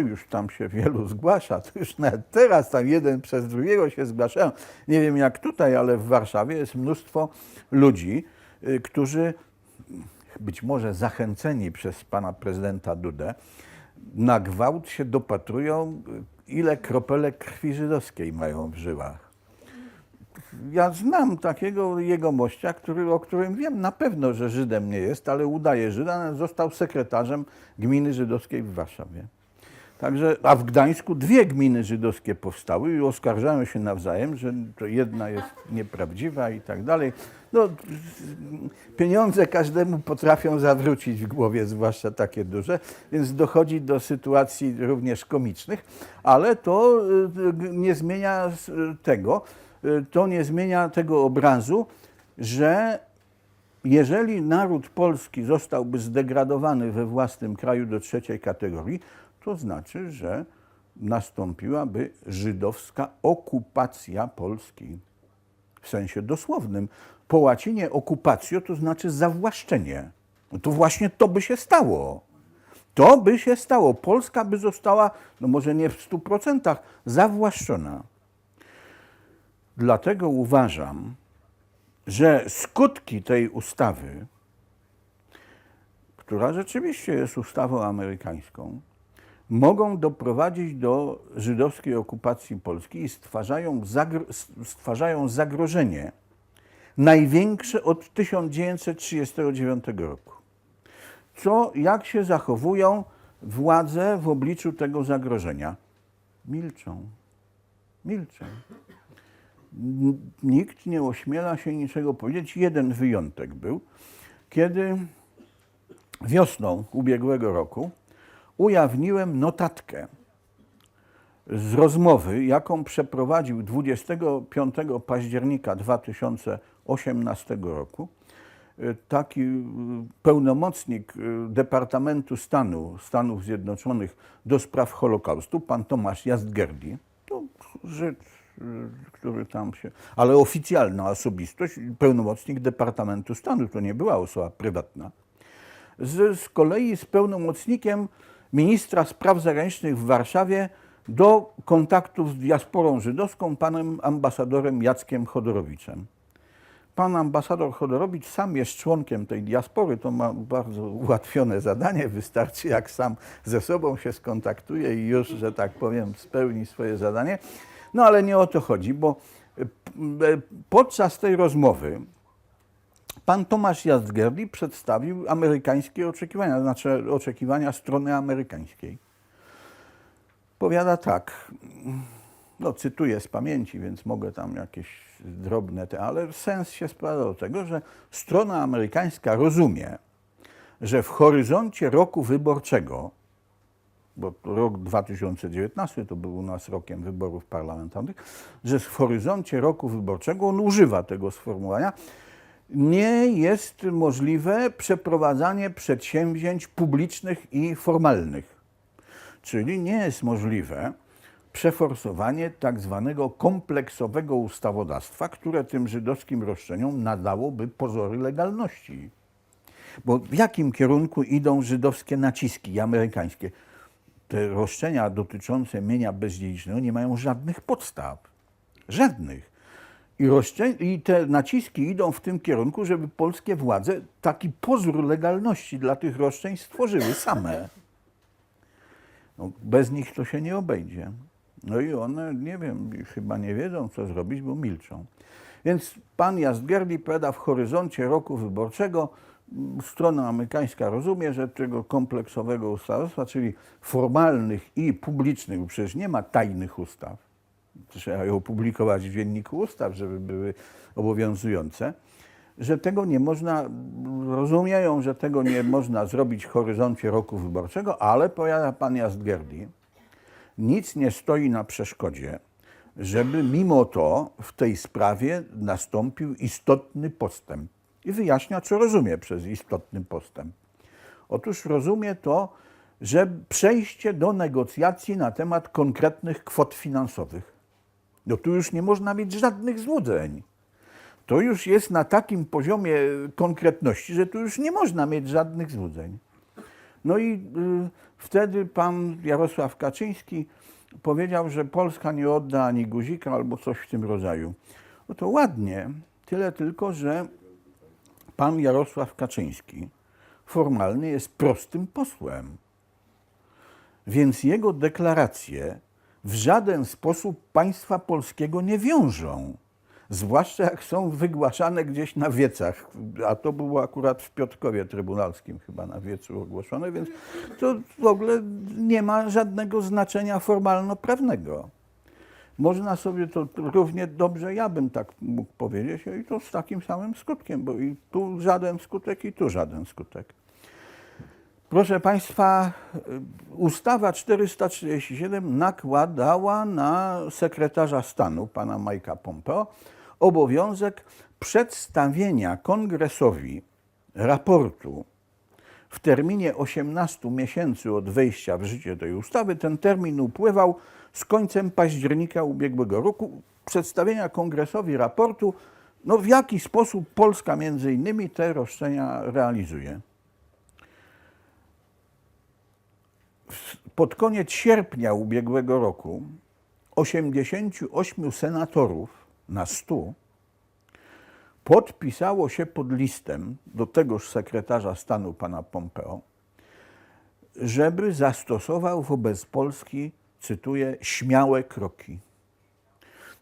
już tam się wielu zgłasza, to już nawet teraz tam jeden przez drugiego się zgłaszają. Nie wiem jak tutaj, ale w Warszawie jest mnóstwo ludzi, y, którzy być może zachęceni przez pana prezydenta Dudę, na gwałt się dopatrują, ile kropelek krwi żydowskiej mają w żyłach. Ja znam takiego jegomościa, który, o którym wiem na pewno, że Żydem nie jest, ale udaje Żyda, został sekretarzem gminy żydowskiej w Warszawie. Także, a w Gdańsku dwie gminy żydowskie powstały i oskarżają się nawzajem, że to jedna jest nieprawdziwa i tak dalej. No, pieniądze każdemu potrafią zawrócić w głowie, zwłaszcza takie duże, więc dochodzi do sytuacji również komicznych, ale to y, nie zmienia tego, y, to nie zmienia tego obrazu, że jeżeli naród polski zostałby zdegradowany we własnym kraju do trzeciej kategorii, to znaczy, że nastąpiłaby żydowska okupacja Polski. W sensie dosłownym. Po łacinie okupacjo to znaczy zawłaszczenie. No to właśnie to by się stało. To by się stało. Polska by została, no może nie w stu procentach, zawłaszczona. Dlatego uważam, że skutki tej ustawy, która rzeczywiście jest ustawą amerykańską, mogą doprowadzić do żydowskiej okupacji Polski i stwarzają, zagro- stwarzają zagrożenie największe od 1939 roku. Co, jak się zachowują władze w obliczu tego zagrożenia? Milczą. Milczą. Nikt nie ośmiela się niczego powiedzieć. Jeden wyjątek był, kiedy wiosną ubiegłego roku ujawniłem notatkę z rozmowy, jaką przeprowadził 25 października 2018 roku y, taki y, pełnomocnik y, Departamentu Stanu Stanów Zjednoczonych do spraw Holokaustu, pan Tomasz Jastgerdi. To Żyd, który tam się... Ale oficjalna osobistość, pełnomocnik Departamentu Stanu, to nie była osoba prywatna z, z kolei z pełnomocnikiem ministra spraw zagranicznych w Warszawie do kontaktów z diasporą żydowską, panem ambasadorem Jackiem Chodorowiczem. Pan ambasador Chodorowicz sam jest członkiem tej diaspory, to ma bardzo ułatwione zadanie, wystarczy jak sam ze sobą się skontaktuje i już, że tak powiem, spełni swoje zadanie. No ale nie o to chodzi, bo e, podczas tej rozmowy Pan Tomasz Jazgerli przedstawił amerykańskie oczekiwania, znaczy oczekiwania strony amerykańskiej. Powiada tak, no cytuję z pamięci, więc mogę tam jakieś drobne te, ale sens się sprowadza do tego, że strona amerykańska rozumie, że w horyzoncie roku wyborczego, bo rok 2019 to był u nas rokiem wyborów parlamentarnych, że w horyzoncie roku wyborczego, on używa tego sformułowania, nie jest możliwe przeprowadzanie przedsięwzięć publicznych i formalnych. Czyli nie jest możliwe przeforsowanie tak zwanego kompleksowego ustawodawstwa, które tym żydowskim roszczeniom nadałoby pozory legalności. Bo w jakim kierunku idą żydowskie naciski amerykańskie? Te roszczenia dotyczące mienia bezdziedzicznego nie mają żadnych podstaw. Żadnych. I, roszczeń, I te naciski idą w tym kierunku, żeby polskie władze taki pozór legalności dla tych roszczeń stworzyły same. No, bez nich to się nie obejdzie. No i one, nie wiem, chyba nie wiedzą, co zrobić, bo milczą. Więc pan Jastgerli powiada, w horyzoncie roku wyborczego strona amerykańska rozumie, że tego kompleksowego ustawodawstwa, czyli formalnych i publicznych, bo przecież nie ma tajnych ustaw, trzeba je opublikować w Dzienniku Ustaw, żeby były obowiązujące, że tego nie można, rozumieją, że tego nie można zrobić w horyzoncie roku wyborczego, ale powiada pan Jastgerdi, nic nie stoi na przeszkodzie, żeby mimo to w tej sprawie nastąpił istotny postęp. I wyjaśnia, co rozumie przez istotny postęp. Otóż rozumie to, że przejście do negocjacji na temat konkretnych kwot finansowych. No tu już nie można mieć żadnych złudzeń. To już jest na takim poziomie konkretności, że tu już nie można mieć żadnych złudzeń. No i y, wtedy pan Jarosław Kaczyński powiedział, że Polska nie odda ani guzika albo coś w tym rodzaju. No to ładnie, tyle tylko, że pan Jarosław Kaczyński formalnie jest prostym posłem. Więc jego deklaracje w żaden sposób państwa polskiego nie wiążą. Zwłaszcza jak są wygłaszane gdzieś na wiecach, a to było akurat w Piotrkowie Trybunalskim chyba na wiecu ogłoszone, więc to w ogóle nie ma żadnego znaczenia formalno-prawnego. Można sobie to równie dobrze, ja bym tak mógł powiedzieć, i to z takim samym skutkiem, bo i tu żaden skutek, i tu żaden skutek. Proszę Państwa, ustawa 447 nakładała na sekretarza stanu, pana Majka Pompeo, obowiązek przedstawienia kongresowi raportu w terminie 18 miesięcy od wejścia w życie tej ustawy. Ten termin upływał z końcem października ubiegłego roku. Przedstawienia kongresowi raportu, no w jaki sposób Polska między innymi te roszczenia realizuje. Pod koniec sierpnia ubiegłego roku 88 senatorów na 100 podpisało się pod listem do tegoż sekretarza stanu pana Pompeo, żeby zastosował wobec Polski, cytuję, śmiałe kroki.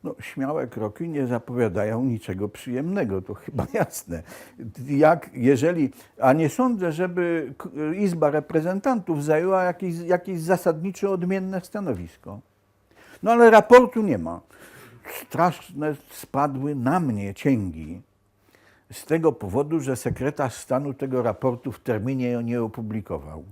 No, śmiałe kroki nie zapowiadają niczego przyjemnego, to chyba jasne. Jak, jeżeli, a nie sądzę, żeby Izba Reprezentantów zajęła jakieś, jakieś zasadnicze odmienne stanowisko. No ale raportu nie ma. Straszne spadły na mnie cięgi z tego powodu, że sekretarz stanu tego raportu w terminie nie opublikował.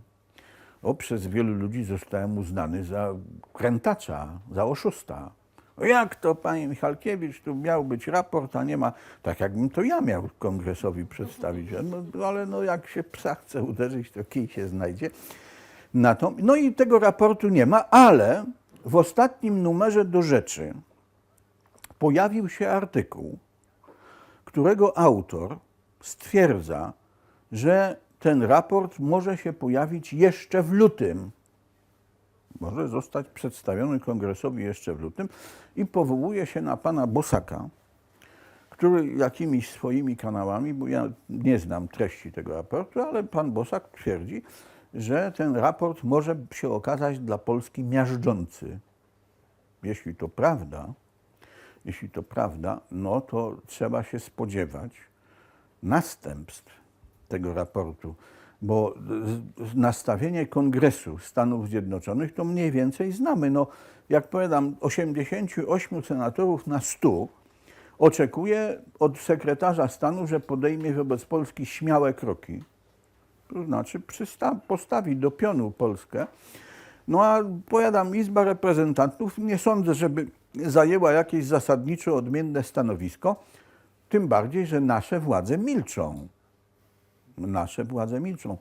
O, przez wielu ludzi zostałem uznany za krętacza, za oszusta. O jak to, panie Michalkiewicz, tu miał być raport, a nie ma, tak jakbym to ja miał kongresowi przedstawić. No, ale no, jak się psa chce uderzyć, to kij się znajdzie. Na to, no i tego raportu nie ma, ale w ostatnim numerze do rzeczy pojawił się artykuł, którego autor stwierdza, że ten raport może się pojawić jeszcze w lutym. Może zostać przedstawiony kongresowi jeszcze w lutym i powołuje się na pana Bosaka, który jakimiś swoimi kanałami, bo ja nie znam treści tego raportu, ale pan Bosak twierdzi, że ten raport może się okazać dla Polski miażdżący. Jeśli to prawda, jeśli to prawda, no to trzeba się spodziewać następstw tego raportu, bo z- nastawienie Kongresu Stanów Zjednoczonych to mniej więcej znamy. No, jak powiadam, 88 senatorów na 100 oczekuje od sekretarza stanu, że podejmie wobec Polski śmiałe kroki. To znaczy przysta- postawi do pionu Polskę. No a powiadam, Izba Reprezentantów nie sądzę, żeby zajęła jakieś zasadniczo odmienne stanowisko, tym bardziej, że nasze władze milczą. Nasze władze milczą.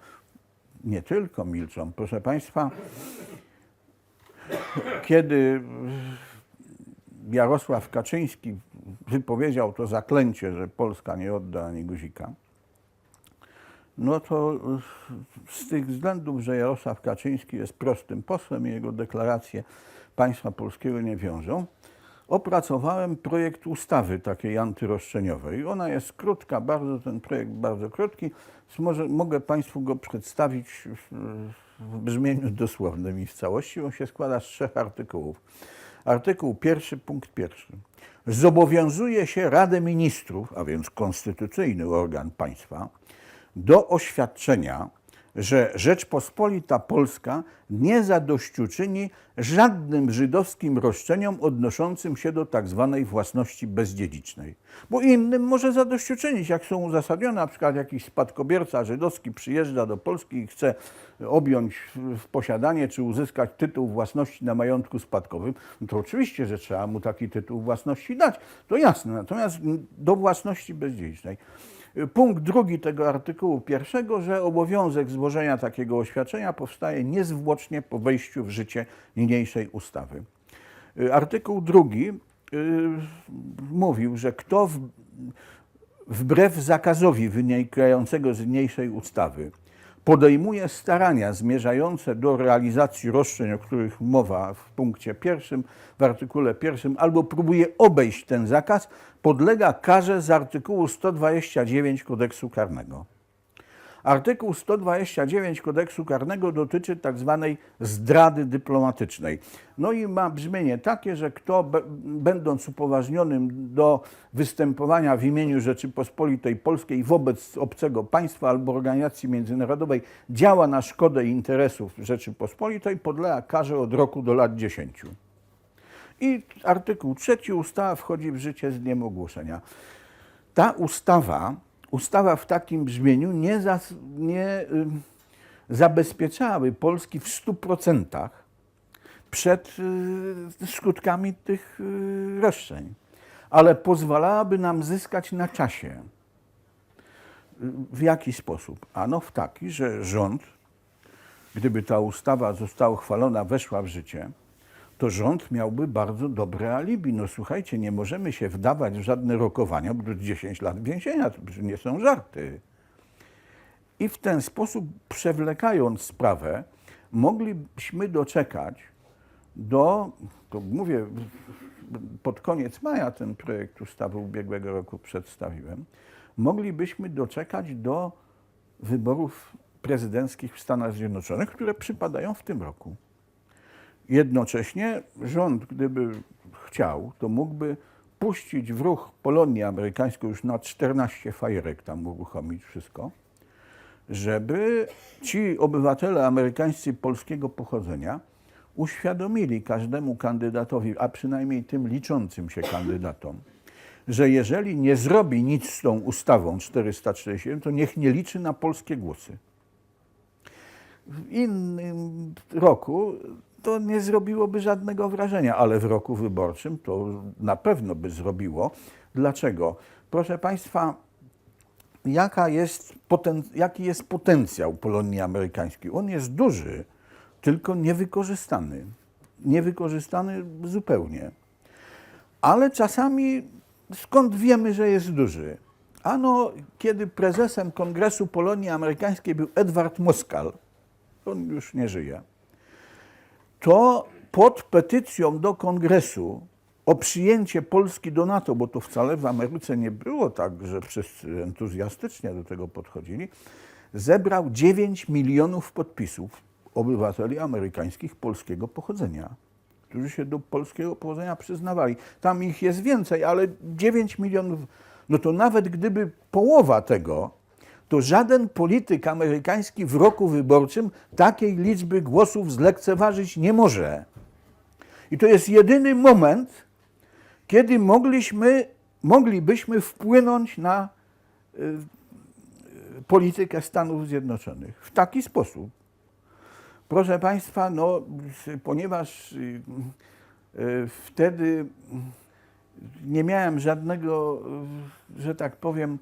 Nie tylko milczą. Proszę Państwa, kiedy Jarosław Kaczyński wypowiedział to zaklęcie, że Polska nie odda ani guzika, no to z tych względów, że Jarosław Kaczyński jest prostym posłem i jego deklaracje państwa polskiego nie wiążą, opracowałem projekt ustawy takiej antyroszczeniowej. Ona jest krótka, bardzo ten projekt bardzo krótki. Może, mogę Państwu go przedstawić w, w brzmieniu dosłownym i w całości. On się składa z trzech artykułów. Artykuł pierwszy, punkt pierwszy. Zobowiązuje się Radę Ministrów, a więc konstytucyjny organ państwa, do oświadczenia, że Rzeczpospolita Polska nie zadośćuczyni żadnym żydowskim roszczeniom odnoszącym się do tak zwanej własności bezdziedzicznej. Bo innym może zadośćuczynić, jak są uzasadnione, na przykład jakiś spadkobierca żydowski przyjeżdża do Polski i chce objąć w- posiadanie czy uzyskać tytuł własności na majątku spadkowym, no to oczywiście, że trzeba mu taki tytuł własności dać. To jasne. Natomiast do własności bezdziedzicznej. Punkt drugi tego artykułu pierwszego, że obowiązek złożenia takiego oświadczenia powstaje niezwłocznie po wejściu w życie niniejszej ustawy. Y, Artykuł drugi y, mówił, że kto wbrew zakazowi wynikającego z niniejszej ustawy podejmuje starania zmierzające do realizacji roszczeń, o których mowa w punkcie pierwszym, w artykule pierwszym, albo próbuje obejść ten zakaz, podlega karze z artykułu 129 kodeksu karnego. Artykuł 129 kodeksu karnego dotyczy tak zwanej zdrady dyplomatycznej. No i ma brzmienie takie, że kto będąc upoważnionym do występowania w imieniu Rzeczypospolitej Polskiej wobec obcego państwa albo organizacji międzynarodowej działa na szkodę interesów Rzeczypospolitej, podlega karze od roku do lat 10. I artykuł trzeci ustawa wchodzi w życie z dniem ogłoszenia. Ta ustawa ustawa w takim brzmieniu nie, zas, nie zabezpieczały Polski w 100% przed y, skutkami tych y, roszczeń, ale pozwalałaby nam zyskać na czasie. W jaki sposób? Ano w taki, że rząd, gdyby ta ustawa została uchwalona, weszła w życie, to rząd miałby bardzo dobre alibi. No słuchajcie, nie możemy się wdawać w żadne rokowania, bo to 10 lat więzienia, to nie są żarty. I w ten sposób, przewlekając sprawę, moglibyśmy doczekać do, to mówię, pod koniec maja ten projekt ustawy ubiegłego roku przedstawiłem, moglibyśmy doczekać do wyborów prezydenckich w Stanach Zjednoczonych, które przypadają w tym roku. Jednocześnie rząd, gdyby chciał, to mógłby puścić w ruch Polonię amerykańską już na 14 fajerek tam uruchomić wszystko, żeby ci obywatele amerykańscy polskiego pochodzenia uświadomili każdemu kandydatowi, a przynajmniej tym liczącym się kandydatom, że jeżeli nie zrobi nic z tą ustawą 447, to niech nie liczy na polskie głosy. W innym roku to nie zrobiło żadnego wrażenia, ale w roku wyborczym to na pewno by zrobiło. Dlaczego? Proszę Państwa, jaka jest jaki jest potencjał Polonii amerykańskiej? On jest duży, tylko niewykorzystany. Niewykorzystany zupełnie. Ale czasami skąd wiemy, że jest duży? Ano, kiedy prezesem Kongresu Polonii Amerykańskiej był Edward Moskal, on już nie żyje, to pod petycją do Kongresu o przyjęcie Polski do NATO, bo to wcale w Ameryce nie było tak, że wszyscy entuzjastycznie do tego podchodzili, zebrał 9 milionów podpisów obywateli amerykańskich polskiego pochodzenia, którzy się do polskiego pochodzenia przyznawali. Tam ich jest więcej, ale 9 milionów, no to nawet gdyby połowa tego to żaden polityk amerykański w roku wyborczym takiej liczby głosów zlekceważyć nie może. I to jest jedyny moment, kiedy mogliśmy, moglibyśmy wpłynąć na y, politykę Stanów Zjednoczonych w taki sposób. Proszę Państwa, no, ponieważ y, y, wtedy nie miałem żadnego, że tak powiem,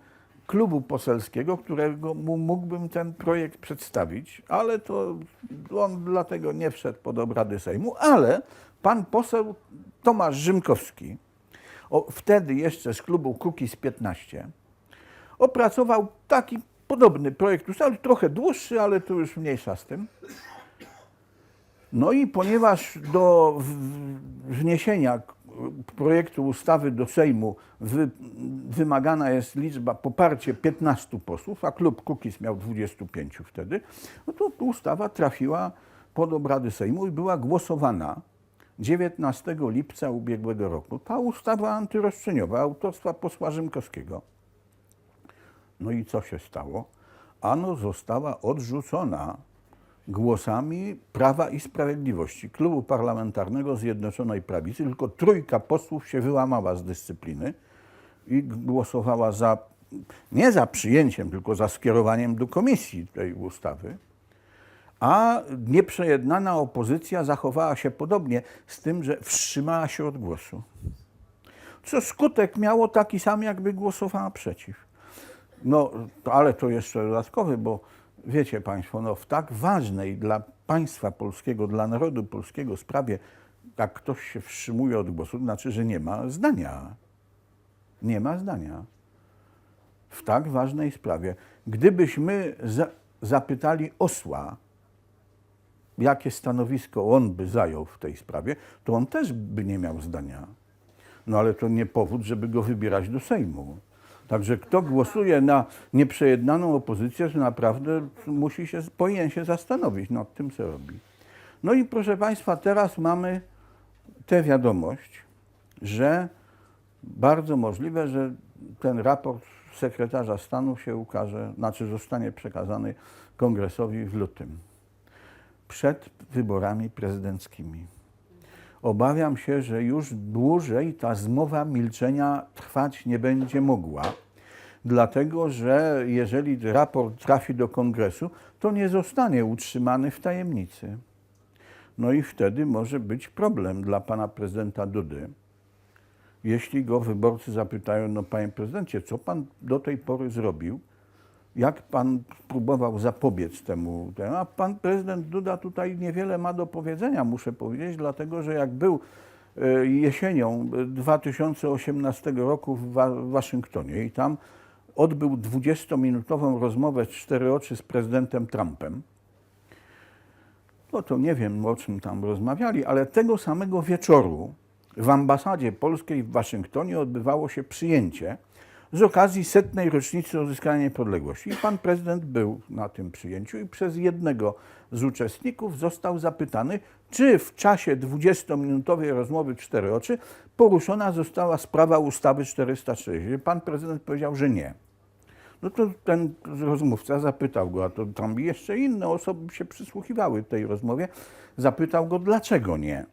klubu poselskiego, którego mógłbym ten projekt przedstawić, ale to on dlatego nie wszedł pod obrady Sejmu, ale pan poseł Tomasz Rzymkowski, o, wtedy jeszcze z klubu Kukiz 15, opracował taki podobny projekt ustawy, trochę dłuższy, ale to już mniejsza z tym. No i ponieważ do wniesienia projektu ustawy do Sejmu wy, wymagana jest liczba, poparcie 15 posłów, a klub Kukiz miał 25 wtedy, no to ustawa trafiła pod obrady Sejmu i była głosowana 19 lipca ubiegłego roku. Ta ustawa antyroszczeniowa autorstwa posła Rzymkowskiego. No i co się stało? Ano została odrzucona głosami Prawa i Sprawiedliwości, klubu parlamentarnego Zjednoczonej Prawicy, tylko trójka posłów się wyłamała z dyscypliny i głosowała za, nie za przyjęciem, tylko za skierowaniem do komisji tej ustawy, a nieprzejednana opozycja zachowała się podobnie, z tym, że wstrzymała się od głosu. Co skutek miało taki sam, jakby głosowała przeciw. No, ale to jeszcze dodatkowy, bo wiecie Państwo, no w tak ważnej dla państwa polskiego, dla narodu polskiego sprawie, jak ktoś się wstrzymuje od głosu, to znaczy, że nie ma zdania. Nie ma zdania. W tak ważnej sprawie. Gdybyśmy za, zapytali osła, jakie stanowisko on by zajął w tej sprawie, to on też by nie miał zdania. No ale to nie powód, żeby go wybierać do Sejmu. Także kto głosuje na nieprzejednaną opozycję, to naprawdę musi się, powinien się zastanowić nad tym, co robi. No i proszę Państwa, teraz mamy tę wiadomość, że bardzo możliwe, że ten raport sekretarza stanu się ukaże, znaczy zostanie przekazany kongresowi w lutym, przed wyborami prezydenckimi. Obawiam się, że już dłużej ta zmowa milczenia trwać nie będzie mogła, dlatego że jeżeli raport trafi do kongresu, to nie zostanie utrzymany w tajemnicy. No i wtedy może być problem dla pana prezydenta Dudy, jeśli go wyborcy zapytają, no panie prezydencie, co pan do tej pory zrobił? Jak pan próbował zapobiec temu? A pan prezydent Duda tutaj niewiele ma do powiedzenia, muszę powiedzieć, dlatego że jak był e, jesienią 2018 roku w Wa- w Waszyngtonie i tam odbył 20-minutową rozmowę w cztery oczy z prezydentem Trumpem, no to nie wiem, o czym tam rozmawiali, ale tego samego wieczoru w ambasadzie polskiej w Waszyngtonie odbywało się przyjęcie z okazji setnej rocznicy odzyskania niepodległości. I pan prezydent był na tym przyjęciu i przez jednego z uczestników został zapytany, czy w czasie 20-minutowej rozmowy cztery oczy poruszona została sprawa ustawy 460. Pan prezydent powiedział, że nie. No to ten rozmówca zapytał go, a to tam jeszcze inne osoby się przysłuchiwały tej rozmowie, zapytał go, dlaczego nie.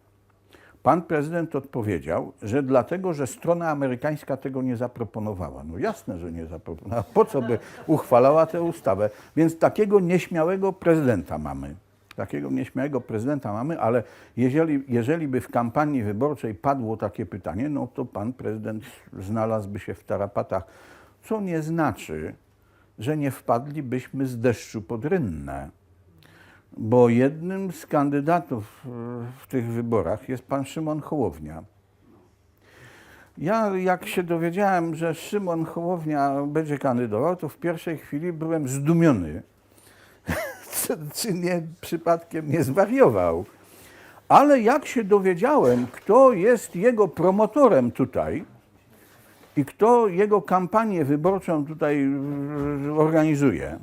Pan prezydent odpowiedział, że dlatego, że strona amerykańska tego nie zaproponowała. No jasne, że nie zaproponowała. Po co by uchwalała tę ustawę? Więc takiego nieśmiałego prezydenta mamy. Takiego nieśmiałego prezydenta mamy, ale jeżeli, jeżeli by w kampanii wyborczej padło takie pytanie, no to pan prezydent znalazłby się w tarapatach, co nie znaczy, że nie wpadlibyśmy z deszczu pod rynnę bo jednym z kandydatów e, w tych wyborach jest pan Szymon Hołownia. Ja jak się dowiedziałem, że Szymon Hołownia będzie kandydował, to w pierwszej chwili byłem zdumiony, czy, nie przypadkiem nie zwariował. Ale jak się dowiedziałem, kto jest jego promotorem tutaj i kto jego kampanię wyborczą tutaj organizuje,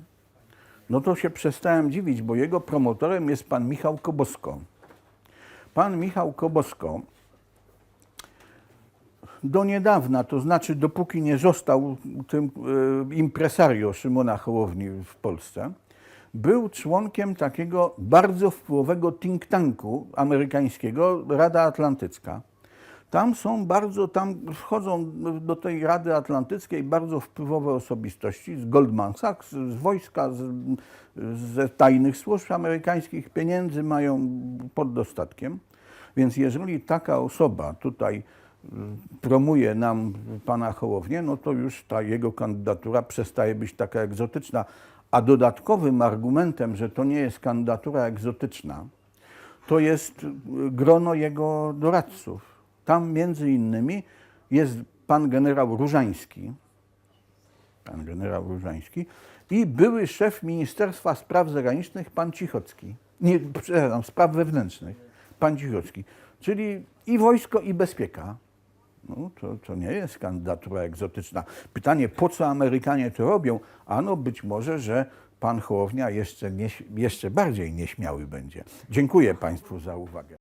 no to się przestałem dziwić, bo jego promotorem jest pan Michał Kobosko. Pan Michał Kobosko do niedawna, to znaczy dopóki nie został tym e, impresario Szymona Hołowni w Polsce, był członkiem takiego bardzo wpływowego think tanku amerykańskiego Rada Atlantycka. Tam są bardzo, tam wchodzą do tej Rady Atlantyckiej bardzo wpływowe osobistości z Goldman Sachs, z wojska, z, ze tajnych służb amerykańskich, pieniędzy mają pod dostatkiem. Więc jeżeli taka osoba tutaj y, promuje nam pana Hołownię, no to już ta jego kandydatura przestaje być taka egzotyczna. A dodatkowym argumentem, że to nie jest kandydatura egzotyczna, to jest grono jego doradców. Tam między innymi jest pan generał Różański, pan generał Różański i były szef Ministerstwa Spraw Zagranicznych pan Cichocki. Nie, przepraszam, spraw wewnętrznych, pan Cichocki. Czyli i wojsko, i bezpieka. No, to, to nie jest kandydatura egzotyczna. Pytanie, po co Amerykanie to robią? Ano być może, że pan Hołownia jeszcze, nie, jeszcze bardziej nieśmiały będzie. Dziękuję Państwu za uwagę.